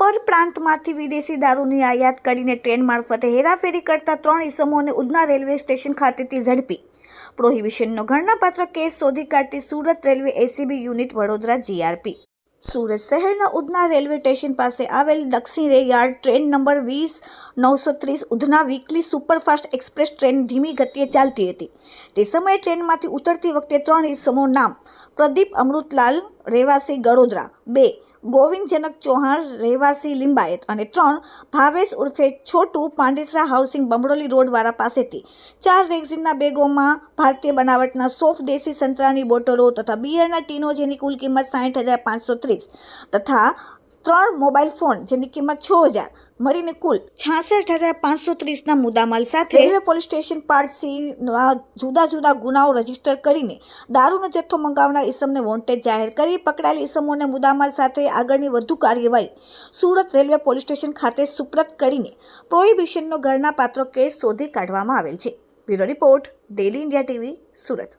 પરપ્રાંતમાંથી વિદેશી દારૂની આયાત કરીને ટ્રેન મારફતે હેરાફેરી કરતા ત્રણ ઇસમોને ઉધના રેલવે સ્ટેશન ખાતેથી ઝડપી. પ્રોહિબિશનનો ઘરનાપાત્ર કેસ શોધી કાઢતી Surat railway ACB unit Vadodara GRP. Surat શહેરના ઉધના રેલવે સ્ટેશન પાસે આવેલ દક્ષિણ રે યાર્ડ ટ્રેન નંબર વીસ, નવસો ત્રીસ Udhna weekly superfast express train ધીમી ગતિએ ચાલતી હતી. તે સમયે ટ્રેનમાંથી ઉતરતી વખતે ત્રણ ઇસમો નામ પ્રદીપ અમૃતલાલ, રહેવાસી ગડોદરા. બે, ગોવિંદજનક ચૌહાણ, રહેવાસી લિંબાયત. અને ત્રણ, ભાવેશ ઉર્ફે છોટુ, પાંડેસરા હાઉસિંગ બમડોલી રોડવાળા પાસેથી. ચાર રેક્ઝિનના બેગોમાં ભારતીય બનાવટના સોફ દેશી સંતરાની બોટલો તથા બિયરના ટીનો જેની કુલ કિંમત સાઠ હજાર પાંચસો ત્રીસ. તથા ત્રણ મોબાઈલ ફોન જેની કિંમત છ હજાર મળીને કુલ છાસઠ હજાર પાંચસો ત્રીસના મુદ્દામાલ સાથે રેલવે પોલીસ સ્ટેશન પાર્ટ સીના જુદા જુદા ગુનાઓ રજિસ્ટર કરીને દારૂનો જથ્થો મંગાવનાર ઈસમને વોન્ટેડ જાહેર કરી પકડાયેલ ઈસમોને મુદ્દામાલ સાથે આગળની વધુ કાર્યવાહી સુરત રેલવે પોલીસ સ્ટેશન ખાતે સુપ્રત કરીને પ્રોહિબિશનનો ગણનાપાત્ર કેસ શોધી કાઢવામાં આવેલ છે. Bureau report daily India TV Surat.